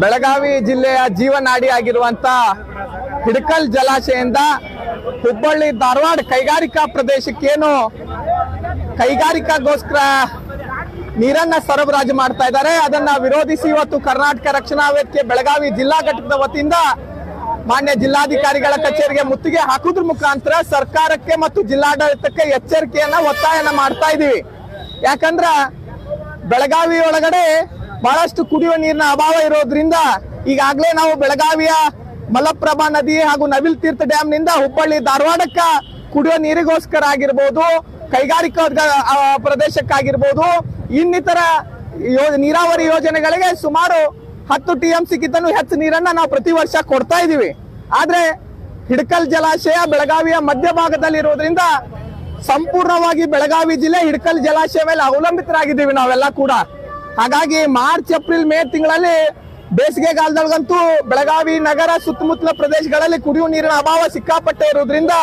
ಬೆಳಗಾವಿ ಜಿಲ್ಲೆಯ ಜೀವನಾಡಿ ಆಗಿರುವಂತ ಹಿಡಕಲ್ ಜಲಾಶಯದಿಂದ ಹುಬ್ಬಳ್ಳಿ ಧಾರವಾಡ ಕೈಗಾರಿಕಾ ಪ್ರದೇಶಕ್ಕೇನು ಕೈಗಾರಿಕಾಗೋಸ್ಕರ ನೀರನ್ನ ಸರಬರಾಜು ಮಾಡ್ತಾ ಇದ್ದಾರೆ. ಅದನ್ನ ವಿರೋಧಿಸಿ ಇವತ್ತು ಕರ್ನಾಟಕ ರಕ್ಷಣಾ ವೇದಿಕೆ ಬೆಳಗಾವಿ ಜಿಲ್ಲಾ ಘಟಕದ ವತಿಯಿಂದ ಮಾನ್ಯ ಜಿಲ್ಲಾಧಿಕಾರಿಗಳ ಕಚೇರಿಗೆ ಮುತ್ತಿಗೆ ಹಾಕುದ್ರ ಮುಖಾಂತರ ಸರ್ಕಾರಕ್ಕೆ ಮತ್ತು ಜಿಲ್ಲಾಡಳಿತಕ್ಕೆ ಎಚ್ಚರಿಕೆಯನ್ನ ಒತ್ತಾಯನ ಮಾಡ್ತಾ ಇದೀವಿ. ಯಾಕಂದ್ರ ಬೆಳಗಾವಿ ಒಳಗಡೆ ಬಹಳಷ್ಟು ಕುಡಿಯುವ ನೀರಿನ ಅಭಾವ ಇರೋದ್ರಿಂದ ಈಗಾಗಲೇ ನಾವು ಬೆಳಗಾವಿಯ ಮಲಪ್ರಭಾ ನದಿ ಹಾಗೂ ನವಿಲ್ ತೀರ್ಥ ಡ್ಯಾಮ್ನಿಂದ ಹುಬ್ಬಳ್ಳಿ ಧಾರವಾಡಕ್ಕ ಕುಡಿಯುವ ನೀರಿಗೋಸ್ಕರ ಆಗಿರ್ಬೋದು, ಕೈಗಾರಿಕಾ ಪ್ರದೇಶಕ್ಕಾಗಿರ್ಬೋದು, ಇನ್ನಿತರ ಯೋ, ನೀರಾವರಿ ಯೋಜನೆಗಳಿಗೆ ಸುಮಾರು ಹತ್ತು ಟಿ ಎಂ ಸಿಕ್ಕಿದ್ದನ್ನು ಹೆಚ್ಚು ನೀರನ್ನ ನಾವು ಪ್ರತಿ ವರ್ಷ ಕೊಡ್ತಾ ಇದೀವಿ ಆದ್ರೆ ಹಿಡಕಲ್ ಜಲಾಶಯ ಬೆಳಗಾವಿಯ ಮಧ್ಯಭಾಗದಲ್ಲಿರೋದ್ರಿಂದ ಸಂಪೂರ್ಣವಾಗಿ ಬೆಳಗಾವಿ ಜಿಲ್ಲೆ ಹಿಡಕಲ್ ಜಲಾಶಯ ಮೇಲೆ ಅವಲಂಬಿತರಾಗಿದ್ದೀವಿ ನಾವೆಲ್ಲ ಕೂಡ. ಹಾಗಾಗಿ ಮಾರ್ಚ್, ಏಪ್ರಿಲ್, ಮೇ ತಿಂಗಳಲ್ಲಿ ಬೇಸಿಗೆಗಾಲದೊಳಗಂತೂ ಬೆಳಗಾವಿ ನಗರ ಸುತ್ತಮುತ್ತಲ ಪ್ರದೇಶಗಳಲ್ಲಿ ಕುಡಿಯುವ ನೀರಿನ ಅಭಾವ ಸಿಕ್ಕಾಪಟ್ಟೆ ಇರೋದ್ರಿಂದ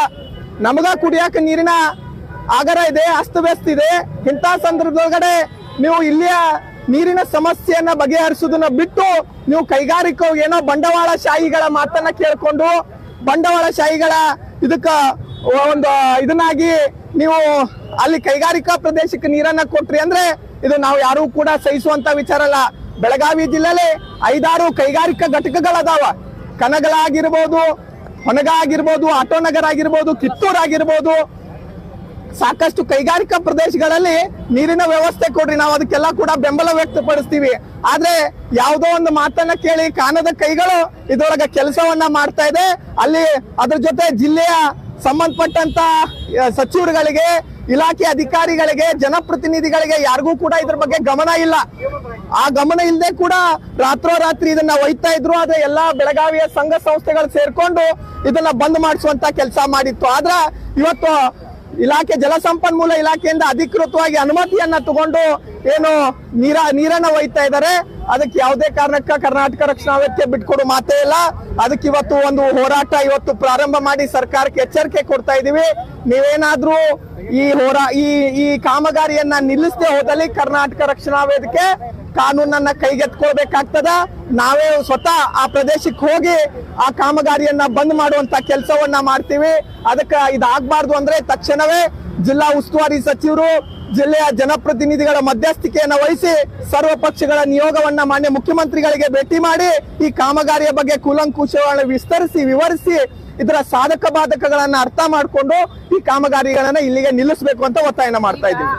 ನಮಗ ಕುಡಿಯಾಕ ನೀರಿನ ಆಗರ ಇದೆ, ಅಸ್ತವ್ಯಸ್ತ ಇದೆ. ಇಂಥ ಸಂದರ್ಭದೊಳಗಡೆ ನೀವು ಇಲ್ಲಿಯ ನೀರಿನ ಸಮಸ್ಯೆಯನ್ನ ಬಗೆಹರಿಸೋದನ್ನ ಬಿಟ್ಟು ನೀವು ಕೈಗಾರಿಕಾ ಏನೋ ಬಂಡವಾಳ ಶಾಹಿಗಳ ಮಾತನ್ನ ಕೇಳ್ಕೊಂಡು ಬಂಡವಾಳ ಶಾಹಿಗಳ ಇದಕ್ಕ ಒಂದು ಇದನ್ನಾಗಿ ನೀವು ಅಲ್ಲಿ ಕೈಗಾರಿಕಾ ಪ್ರದೇಶಕ್ಕೆ ನೀರನ್ನ ಕೊಟ್ರಿ ಅಂದ್ರೆ ಇದು ನಾವು ಯಾರು ಕೂಡ ಸಹಿಸುವಂತ ವಿಚಾರ ಅಲ್ಲ. ಬೆಳಗಾವಿ ಜಿಲ್ಲೆಯಲ್ಲಿ ಐದಾರು ಕೈಗಾರಿಕಾ ಘಟಕಗಳದಾವ. ಕನಗಳಾಗಿರ್ಬೋದು ಹೊನಗ ಆಗಿರ್ಬೋದು ಆಟೋ ನಗರ ಆಗಿರ್ಬೋದು ಕಿತ್ತೂರು ಆಗಿರ್ಬೋದು ಸಾಕಷ್ಟು ಕೈಗಾರಿಕಾ ಪ್ರದೇಶಗಳಲ್ಲಿ ನೀರಿನ ವ್ಯವಸ್ಥೆ ಕೊಡ್ರಿ. ನಾವು ಅದಕ್ಕೆಲ್ಲ ಕೂಡ ಬೆಂಬಲ ವ್ಯಕ್ತಪಡಿಸ್ತೀವಿ. ಆದ್ರೆ ಯಾವುದೋ ಒಂದು ಮಾತನ್ನ ಕೇಳಿ ಕಾನದ ಕೈಗಳು ಇದರೊಳಗ ಕೆಲಸವನ್ನ ಮಾಡ್ತಾ ಇದೆ. ಅಲ್ಲಿ ಅದ್ರ ಜೊತೆ ಜಿಲ್ಲೆಯ ಸಂಬಂಧಪಟ್ಟಂತ ಸಚಿವರುಗಳಿಗೆ ಇಲಾಖೆ ಅಧಿಕಾರಿಗಳಿಗೆ, ಜನಪ್ರತಿನಿಧಿಗಳಿಗೆ ಯಾರಿಗೂ ಕೂಡ ಇದ್ರ ಬಗ್ಗೆ ಗಮನ ಇಲ್ಲ. ಆ ಗಮನ ಇಲ್ಲದೆ ಕೂಡ ರಾತ್ರೋರಾತ್ರಿ ಇದನ್ನ ಒಯ್ತಾ ಇದ್ರು, ಆದ್ರೆ ಎಲ್ಲಾ ಬೆಳಗಾವಿಯ ಸಂಘ ಸಂಸ್ಥೆಗಳು ಸೇರ್ಕೊಂಡು ಇದನ್ನ ಬಂದ್ ಮಾಡಿಸುವಂತ ಕೆಲಸ ಮಾಡಿತ್ತು. ಆದ್ರ ಇವತ್ತು ಇಲಾಖೆ ಜಲಸಂಪನ್ಮೂಲ ಇಲಾಖೆಯಿಂದ ಅಧಿಕೃತವಾಗಿ ಅನುಮತಿಯನ್ನ ತಗೊಂಡು ಏನು ನೀರ, ನೀರನ್ನ ಒಯ್ತಾ ಇದ್ದಾರೆ ಅದಕ್ಕೆ ಯಾವುದೇ ಕಾರಣಕ್ಕ ಕರ್ನಾಟಕ ರಕ್ಷಣಾ ವೇದಿಕೆ ಬಿಟ್ಕೊಡು ಮಾತೇ ಇಲ್ಲ. ಅದಕ್ಕೆ ಇವತ್ತು ಒಂದು ಹೋರಾಟ ಇವತ್ತು ಪ್ರಾರಂಭ ಮಾಡಿ ಸರ್ಕಾರಕ್ಕೆ ಎಚ್ಚರಿಕೆ ಕೊಡ್ತಾ ಇದೀವಿ ನೀವೇನಾದ್ರೂ ಈ ಹೋರಾ, ಈ ಈ ಕಾಮಗಾರಿಯನ್ನ ನಿಲ್ಲಿಸದೆ ಹೋದಲ್ಲಿ ಕರ್ನಾಟಕ ರಕ್ಷಣಾ ವೇದಿಕೆ ಕಾನೂನನ್ನ ಕೈಗೆತ್ಕೊಳ್ಬೇಕಾಗ್ತದ ನಾವೇ ಸ್ವತಃ ಆ ಪ್ರದೇಶಕ್ಕೆ ಹೋಗಿ ಆ ಕಾಮಗಾರಿಯನ್ನ ಬಂದ್ ಮಾಡುವಂತ ಕೆಲಸವನ್ನ ಮಾಡ್ತೀವಿ. ಅದಕ್ಕ ಇದಾಗಬಾರ್ದು ಅಂದ್ರೆ ತಕ್ಷಣವೇ ಜಿಲ್ಲಾ ಉಸ್ತುವಾರಿ ಸಚಿವರು ಜಿಲ್ಲೆಯ ಜನಪ್ರತಿನಿಧಿಗಳ ಮಧ್ಯಸ್ಥಿಕೆಯನ್ನ ವಹಿಸಿ ಸರ್ವ ಪಕ್ಷಗಳ ನಿಯೋಗವನ್ನ ಮಾನ್ಯ ಮುಖ್ಯಮಂತ್ರಿಗಳಿಗೆ ಭೇಟಿ ಮಾಡಿ ಈ ಕಾಮಗಾರಿಯ ಬಗ್ಗೆ ಕೂಲಂಕುಷಗಳನ್ನು ವಿಸ್ತರಿಸಿ ವಿವರಿಸಿ ಇದರ ಸಾಧಕ ಬಾಧಕಗಳನ್ನ ಅರ್ಥ ಮಾಡಿಕೊಂಡು ಈ ಕಾಮಗಾರಿಗಳನ್ನ ಇಲ್ಲಿಗೆ ನಿಲ್ಲಿಸಬೇಕು ಅಂತ ಒತ್ತಾಯನ ಮಾಡ್ತಾ ಇದ್ದೀವಿ.